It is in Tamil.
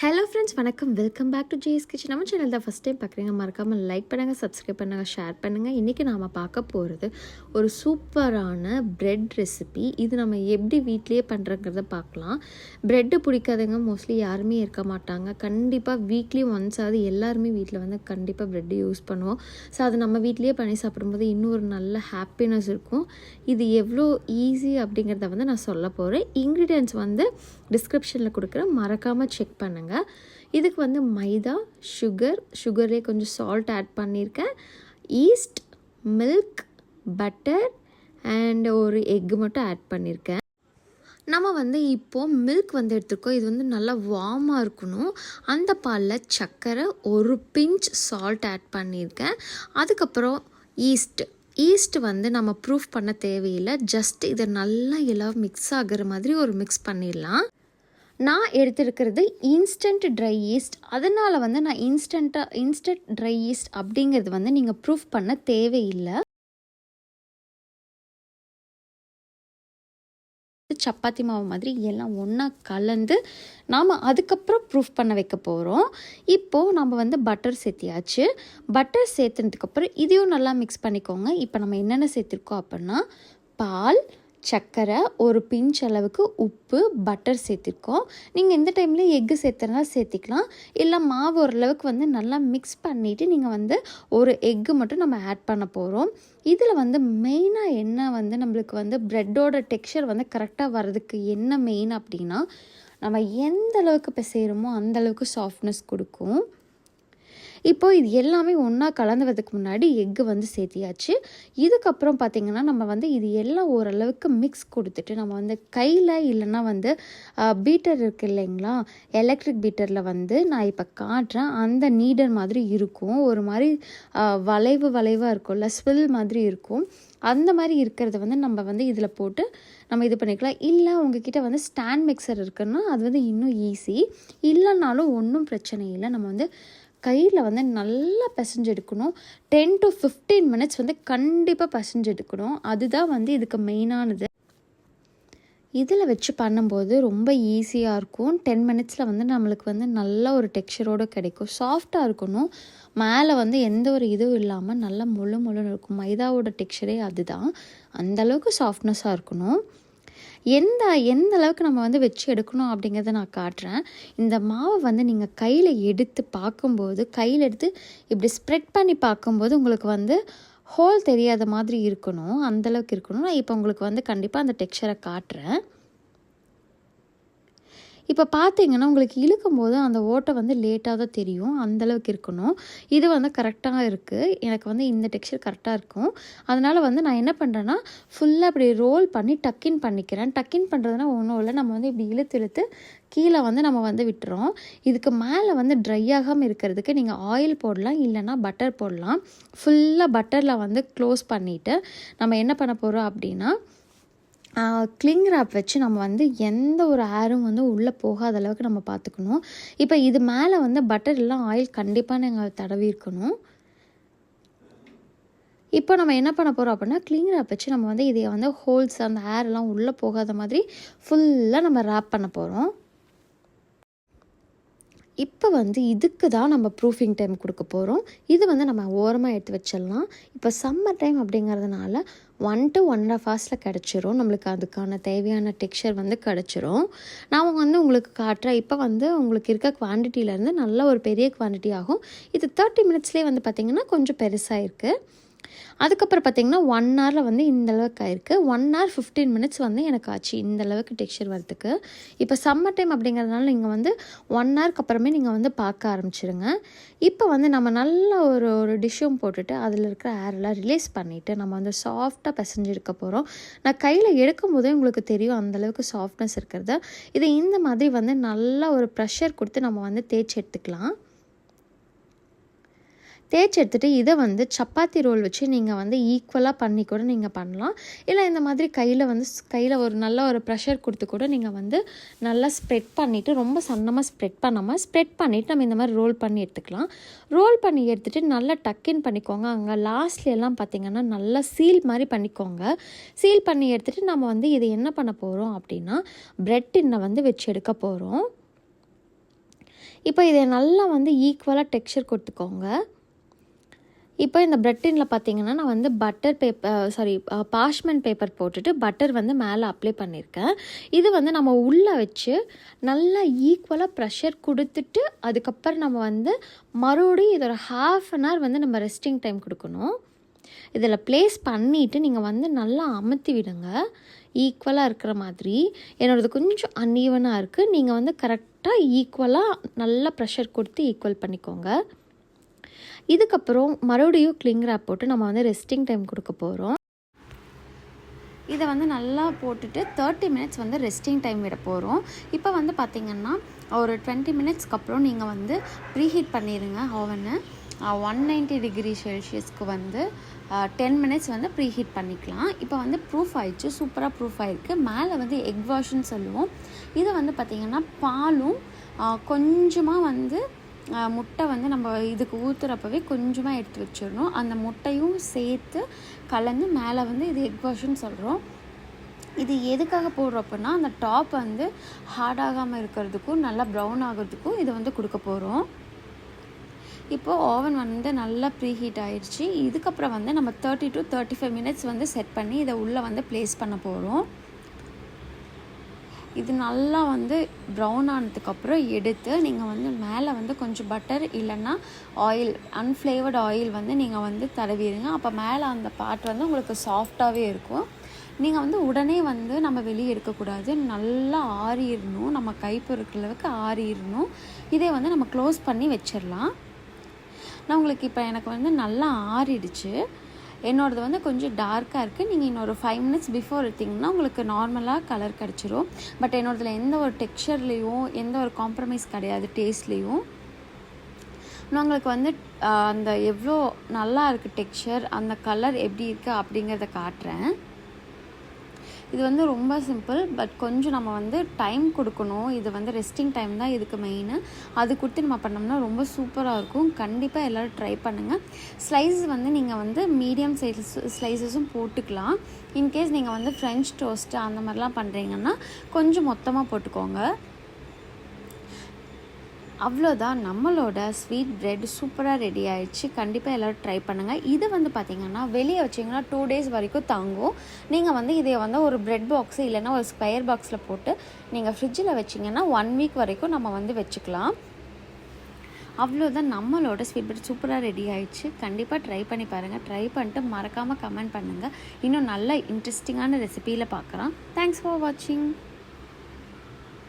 ஹலோ ஃப்ரெண்ட்ஸ் வணக்கம். Welcome back to JS kitchen நம்ம சேனல் தான் ஃபஸ்ட் டைம் பார்க்குறீங்க மறக்காமல் லைக் பண்ணுங்கள் சப்ஸ்கிரைப் பண்ணுங்கள் ஷேர் பண்ணுங்கள் இன்றைக்கி நாம் பார்க்க போகிறது ஒரு சூப்பரான ப்ரெட் ரெசிபி இது நம்ம எப்படி வீட்லேயே பண்ணுறங்கிறத பார்க்கலாம். ப்ரெட்டு பிடிக்காதவங்க மோஸ்ட்லி யாருமே இருக்க மாட்டாங்க. கண்டிப்பாக வீக்லி ஒன்ஸ் ஆகுது எல்லாருமே வீட்டில் வந்து கண்டிப்பாக ப்ரெட்டு யூஸ் பண்ணுவோம். ஸோ அது நம்ம வீட்லேயே பண்ணி சாப்பிடும்போது இன்னும் ஒரு நல்ல ஹாப்பினஸ் இருக்கும். இது எவ்வளோ ஈஸி அப்படிங்கிறத வந்து நான் சொல்ல போகிறேன் இன்க்ரீடியன்ட்ஸ் வந்து டிஸ்கிரிப்ஷனில் கொடுக்குறேன். மறக்காமல் செக் பண்ணுங்கள் இதுக்கு வந்து மைதா சுகர் சுகர்லேயே கொஞ்சம் சால்ட் ஆட் பண்ணியிருக்கேன். ஈஸ்ட் மில்க் பட்டர் அண்ட் ஒரு எக் மட்டும் ஆட் பண்ணியிருக்கேன். நம்ம வந்து இப்போது மில்க் வந்து எடுத்துருக்கோம். இது வந்து நல்லா வார்மாக இருக்கணும். அந்த பாலில் சர்க்கரை ஒரு பிஞ்ச் சால்ட் ஆட் பண்ணியிருக்கேன். அதுக்கப்புறம் ஈஸ்ட் ஈஸ்ட் வந்து நம்ம ப்ரூஃப் பண்ண தேவையில்லை. ஜஸ்ட் இதை நல்லா எல்லாம் மிக்ஸ் ஆகிற மாதிரி ஒரு மிக்ஸ் பண்ணிடலாம். நான் எடுத்திருக்கிறது இன்ஸ்டன்ட் ட்ரை ஈஸ்ட் அதனால் வந்து நான் இன்ஸ்டண்ட்டாக இன்ஸ்டன்ட் ட்ரை ஈஸ்ட் அப்படிங்கிறது வந்து நீங்கள் ப்ரூஃப் பண்ண தேவையில்லை. சப்பாத்தி மாவு மாதிரி எல்லாம் ஒன்றா கலந்து நாம் அதுக்கப்புறம் ப்ரூஃப் பண்ண வைக்க போகிறோம் இப்போது நம்ம வந்து பட்டர் சேர்த்தியாச்சு. பட்டர் சேர்த்துனதுக்கப்புறம் இதையும் நல்லா மிக்ஸ் பண்ணிக்கோங்க. இப்போ நம்ம என்னென்ன சேர்த்துருக்கோம் அப்படின்னா பால் சர்க்கரை ஒரு பிஞ்ச் அளவுக்கு உப்பு பட்டர் சேர்த்திருக்கோம். நீங்கள் இந்த டைமில் எக்கு சேர்த்துனா சேர்த்திக்கலாம். இல்லை மாவு ஓரளவுக்கு வந்து நல்லா மிக்ஸ் பண்ணிவிட்டு நீங்கள் வந்து ஒரு எக்கு மட்டும் நம்ம ஆட் பண்ண போகிறோம் இதில் வந்து மெயினாக என்ன வந்து நம்மளுக்கு வந்து ப்ரெட்டோட டெக்ஸ்சர் வந்து கரெக்டாக வர்றதுக்கு என்ன மெயின் அப்படின்னா நம்ம எந்த அளவுக்கு இப்போ செய்கிறோமோ சாஃப்ட்னஸ் கொடுக்கும். இப்போது இது எல்லாமே ஒன்றா கலந்துவதுக்கு முன்னாடி எக்கு வந்து சேர்த்தியாச்சு. இதுக்கப்புறம் பார்த்திங்கன்னா நம்ம வந்து இது எல்லாம் ஓரளவுக்கு மிக்ஸ் கொடுத்துட்டு நம்ம வந்து கையில் இல்லைன்னா வந்து பீட்டர் இருக்குது இல்லைங்களா? எலக்ட்ரிக் பீட்டரில் வந்து நான் இப்போ காட்டுறேன். அந்த நீடர் மாதிரி இருக்கும். ஒரு மாதிரி வளைவு வளைவாக இருக்கும்ல ஸ்வில் மாதிரி இருக்கும். அந்த மாதிரி இருக்கிறத வந்து நம்ம வந்து இதில் போட்டு நம்ம இது பண்ணிக்கலாம். இல்லை உங்ககிட்ட வந்து ஸ்டாண்ட் மிக்சர் இருக்குன்னா அது வந்து இன்னும் ஈஸி இல்லைனாலும் ஒன்றும் பிரச்சனை இல்லை. நம்ம வந்து கையில் வந்து நல்லா பிசைஞ்சு எடுக்கணும். டென் டு ஃபிஃப்டீன் மினிட்ஸ் வந்து கண்டிப்பாக பிசைஞ்சு எடுக்கணும். அதுதான் வந்து இதுக்கு மெயினானது இதில் வச்சு பண்ணும்போது ரொம்ப ஈஸியாக இருக்கும். டென் மினிட்ஸில் வந்து நம்மளுக்கு வந்து நல்ல ஒரு டெக்ஸ்சரோடு கிடைக்கும். சாஃப்டாக இருக்கணும். மேலே வந்து எந்த ஒரு இதுவும் இல்லாமல் நல்லா முழு முழுன்னு இருக்கும். மைதாவோட டெக்ஸ்சரே அதுதான். அந்தளவுக்கு சாஃப்ட்னஸாக இருக்கணும். எந்த எந்த அளவுக்கு நம்ம வந்து வச்சு எடுக்கணும் அப்படிங்கிறத நான் காட்டுறேன். இந்த மாவை வந்து நீங்கள் கையில் எடுத்து பார்க்கும்போது கையில் எடுத்து இப்படி ஸ்ப்ரெட் பண்ணி பார்க்கும்போது உங்களுக்கு வந்து ஹோல் தெரியாத மாதிரி இருக்கணும் அந்தளவுக்கு இருக்கணும். நான் இப்போ உங்களுக்கு வந்து கண்டிப்பாக அந்த டெக்ஸ்சரை காட்டுறேன். இப்போ பார்த்தீங்கன்னா உங்களுக்கு இழுக்கும் போது அந்த ஓட்டை வந்து லேட்டாக தான் தெரியும். அந்தளவுக்கு இருக்கணும். இது வந்து கரெக்டாக இருக்குது எனக்கு வந்து இந்த டெக்ஸ்சர் கரெக்டாக இருக்கும். அதனால் வந்து நான் என்ன பண்ணுறேன்னா ஃபுல்லாக இப்படி ரோல் பண்ணி டக்கின் பண்ணிக்கிறேன். டக்கின் பண்ணுறதுனா ஒன்றும் இல்லை. நம்ம வந்து இப்படி இழுத்து இழுத்து கீழே வந்து நம்ம வந்து விட்டுறோம். இதுக்கு மேலே வந்து ட்ரை ஆகாமல் இருக்கிறதுக்கு நீங்கள் ஆயில் போடலாம் இல்லைனா பட்டர் போடலாம். ஃபுல்லாக பட்டரில் வந்து க்ளோஸ் பண்ணிவிட்டு நம்ம என்ன பண்ண போகிறோம் அப்படின்னா கிளிங் ரேப் வச்சு நம்ம வந்து எந்த ஒரு ஏரும் வந்து உள்ளே போகாத அளவுக்கு நம்ம பார்த்துக்கணும். இப்போ இது மேலே வந்து பட்டர் எல்லாம் ஆயில் கண்டிப்பாக நாங்கள் தடவி இருக்கணும். இப்போ நம்ம என்ன பண்ண போகிறோம் அப்படின்னா க்ளீன் ரேப் வச்சு நம்ம வந்து இதை வந்து ஹோல்ஸ் அந்த ஏர்லாம் உள்ளே போகாத மாதிரி ஃபுல்லாக நம்ம ரேப் பண்ண போகிறோம் இப்போ வந்து இதுக்கு தான் நம்ம ப்ரூஃபிங் டைம் கொடுக்க போகிறோம் இது வந்து நம்ம ஓரமாக எடுத்து வச்சிடலாம். இப்போ சம்மர் டைம் அப்படிங்கிறதுனால one to one and half ஹவர்ஸில் கிடச்சிரும். நம்மளுக்கு அதுக்கான தேவையான டெக்ஸ்சர் வந்து கிடச்சிரும். நான் வந்து உங்களுக்கு காட்டுறேன் இப்போ வந்து உங்களுக்கு இருக்க குவான்டிட்டியிலேருந்து நல்ல ஒரு பெரிய குவான்டிட்டி ஆகும். இது தேர்ட்டி மினிட்ஸ்லேயே வந்து பார்த்திங்கன்னா கொஞ்சம் பெருசாக இருக்குது அதுக்கப்புறம் பார்த்திங்கன்னா ஒன் ஹவரில் வந்து இந்தளவுக்கு ஆயிருக்கு. ஒன் ஹவர் ஃபிஃப்டீன் மினிட்ஸ் வந்து எனக்கு ஆச்சு இந்த அளவுக்கு டெக்ஸ்சர் வரதுக்கு இப்போ சம்மர் டைம் அப்படிங்கிறதுனால நீங்கள் வந்து ஒன் ஹவருக்கு அப்புறமே நீங்கள் வந்து பார்க்க ஆரம்பிச்சிருங்க. இப்போ வந்து நம்ம நல்ல ஒரு ஒரு டிஷ்ஷும் போட்டுட்டு அதில் இருக்கிற ஏரெல்லாம் ரிலீஸ் பண்ணிவிட்டு நம்ம வந்து சாஃப்டாக பிசைஞ்சு எடுக்க போகிறோம் நான் கையில் எடுக்கும் போதே உங்களுக்கு தெரியும் அந்தளவுக்கு சாஃப்ட்னஸ் இருக்கிறது. இதை இந்த மாதிரி வந்து நல்லா ஒரு ப்ரெஷர் கொடுத்து நம்ம வந்து தேய்ச்சி எடுத்துக்கலாம். தேய்ச்சி எடுத்துகிட்டு இதை வந்து சப்பாத்தி ரோல் வச்சு நீங்கள் வந்து ஈக்குவலாக பண்ணி கூட நீங்கள் பண்ணலாம். இல்லை இந்த மாதிரி கையில் வந்து கையில் ஒரு நல்ல ஒரு ப்ரெஷர் கொடுத்து கூட நீங்கள் வந்து நல்லா ஸ்ப்ரெட் பண்ணிவிட்டு ரொம்ப சன்னமாக ஸ்ப்ரெட் பண்ணாமல் ஸ்ப்ரெட் பண்ணிவிட்டு நம்ம இந்த மாதிரி ரோல் பண்ணி எடுத்துக்கலாம். ரோல் பண்ணி எடுத்துகிட்டு நல்லா டக்கின் பண்ணிக்கோங்க. அங்கே லாஸ்ட்ல பார்த்திங்கன்னா நல்லா சீல் மாதிரி பண்ணிக்கோங்க. சீல் பண்ணி எடுத்துகிட்டு நம்ம வந்து இதை என்ன பண்ண போகிறோம் அப்படின்னா ப்ரெட் டின்னை வந்து வச்சு எடுக்க போகிறோம் இப்போ இதை நல்லா வந்து ஈக்குவலாக டெக்ஸ்சர் கொடுத்துக்கோங்க. இப்போ இந்த பிரெட் டின்னில் பார்த்தீங்கன்னா நான் வந்து butter paper sorry parchment paper போட்டுட்டு பட்டர் வந்து மேலே அப்ளை பண்ணியிருக்கேன் இது வந்து நம்ம உள்ளே வச்சு நல்லா ஈக்குவலாக ப்ரெஷர் கொடுத்துட்டு அதுக்கப்புறம் நம்ம வந்து மறுபடியும் இதோட ஹாஃப் அன் ஹவர் வந்து நம்ம ரெஸ்டிங் டைம் கொடுக்கணும். இதில் ப்ளேஸ் பண்ணிவிட்டு நீங்கள் வந்து நல்லா அமுத்தி விடுங்க. ஈக்குவலாக இருக்கிற மாதிரி. என்னோடது கொஞ்சம் அன்ஈவனாக இருக்குது நீங்கள் வந்து கரெக்டாக ஈக்குவலாக நல்லா ப்ரெஷர் கொடுத்து ஈக்குவல் பண்ணிக்கோங்க. இதுக்கப்புறம் மறுபடியும் கிளிங் ரேப் போட்டு நம்ம வந்து ரெஸ்டிங் டைம் கொடுக்க போகிறோம் இதை வந்து நல்லா போட்டுட்டு தேர்ட்டி மினிட்ஸ் வந்து ரெஸ்டிங் டைம் விட போகிறோம் இப்போ வந்து பார்த்திங்கன்னா ஒரு டுவெண்ட்டி மினிட்ஸ்க்கு அப்புறம் நீங்கள் வந்து ப்ரீஹீட் பண்ணிடுங்க ஓவனை ஒன் நைன்ட்டி டிகிரி செல்சியஸ்க்கு வந்து டென் மினிட்ஸ் வந்து ப்ரீஹீட் பண்ணிக்கலாம். இப்போ வந்து ப்ரூஃப் ஆயிடுச்சு சூப்பராக ப்ரூஃப் ஆயிருக்கு. மேலே வந்து எக் வாஷ்னு சொல்லுவோம். இதை வந்து பார்த்திங்கன்னா பாலும் கொஞ்சமாக வந்து முட்டை வந்து நம்ம இதுக்கு ஊற்றுறப்பவே கொஞ்சமாக எடுத்து வச்சிடணும். அந்த முட்டையும் சேர்த்து கலந்து மேலே வந்து இது எக் வாஷ்னு சொல்கிறோம் இது எதுக்காக போடுறப்பன்னா அந்த டாப் வந்து ஹார்டாகாமல் இருக்கிறதுக்கும் நல்லா ப்ரௌன் ஆகிறதுக்கும் இதை வந்து கொடுக்க போகிறோம் இப்போது ஓவன் வந்து நல்லா ப்ரீ ஹீட் ஆயிடுச்சு இதுக்கப்புறம் வந்து நம்ம thirty to thirty five minutes வந்து செட் பண்ணி இதை உள்ளே வந்து ப்ளேஸ் பண்ண போகிறோம் இது நல்லா வந்து ப்ரௌன் ஆனதுக்கப்புறம் எடுத்து நீங்கள் வந்து மேலே வந்து கொஞ்சம் பட்டர் இல்லைன்னா ஆயில் அன்ஃப்ளேவர்டு ஆயில் வந்து நீங்கள் வந்து தடவிடுங்க. அப்போ மேலே அந்த பார்ட் வந்து உங்களுக்கு சாஃப்டாகவே இருக்கும். நீங்கள் வந்து உடனே வந்து நம்ம வெளியே எடுக்கக்கூடாது. நல்லா ஆறிடணும். நம்ம கை ஆறிடணும். இதே வந்து நம்ம க்ளோஸ் பண்ணி வச்சிடலாம். நான் உங்களுக்கு இப்போ எனக்கு வந்து நல்லா ஆறிடுச்சு. என்னோடது வந்து கொஞ்சம் டார்க்காக இருக்குது நீங்கள் இன்னொரு ஃபைவ் மினிட்ஸ் பிஃபோர் எடுத்திங்கன்னா உங்களுக்கு நார்மலாக கலர் கிடச்சிரும். பட் என்னோடதில் எந்த ஒரு டெக்ஸ்சர்லேயும் எந்த ஒரு காம்ப்ரமைஸ் கிடையாது டேஸ்ட்லேயும் நான் உங்களுக்கு வந்து அந்த எவ்வளோ நல்லா இருக்குது டெக்ஸ்சர் அந்த கலர் எப்படி இருக்குது அப்படிங்கிறத காட்டுறேன். இது வந்து ரொம்ப சிம்பிள் பட் கொஞ்சம் நம்ம வந்து டைம் கொடுக்கணும். இது வந்து ரெஸ்டிங் டைம் தான் இதுக்கு மெயின் அது கொடுத்து நம்ம பண்ணோம்னா ரொம்ப சூப்பராக இருக்கும். கண்டிப்பாக எல்லோரும் ட்ரை பண்ணுங்கள் ஸ்லைஸ் வந்து நீங்கள் வந்து மீடியம் சைஸ் ஸ்லைசஸும் போட்டுக்கலாம். இன்கேஸ் நீங்கள் வந்து ஃப்ரெஞ்ச் டோஸ்ட்டு அந்த மாதிரிலாம் பண்ணுறீங்கன்னா கொஞ்சம் மொத்தமாக போட்டுக்கோங்க. அவ்வளோதான். நம்மளோட ஸ்வீட் ப்ரெட் சூப்பராக ரெடி ஆயிடுச்சு. கண்டிப்பாக எல்லோரும் ட்ரை பண்ணுங்கள் இது வந்து பார்த்திங்கன்னா வெளியே வச்சிங்கன்னா டூ டேஸ் வரைக்கும் தங்கும். நீங்கள் வந்து இதை வந்து ஒரு ப்ரெட் பாக்ஸு இல்லைன்னா ஒரு ஸ்கொயர் பாக்ஸில் போட்டு நீங்கள் ஃப்ரிட்ஜில் வச்சிங்கன்னா ஒன் வீக் வரைக்கும் நம்ம வந்து வச்சுக்கலாம். அவ்வளோதான். நம்மளோட ஸ்வீட் ப்ரெட் சூப்பராக ரெடி ஆயிடுச்சு. கண்டிப்பாக ட்ரை பண்ணி பாருங்கள் ட்ரை பண்ணிட்டு மறக்காமல் கமெண்ட் பண்ணுங்கள் இன்னும் நல்ல இன்ட்ரெஸ்டிங்கான ரெசிபியில் பார்க்குறோம் தேங்க்ஸ் ஃபார் வாட்சிங்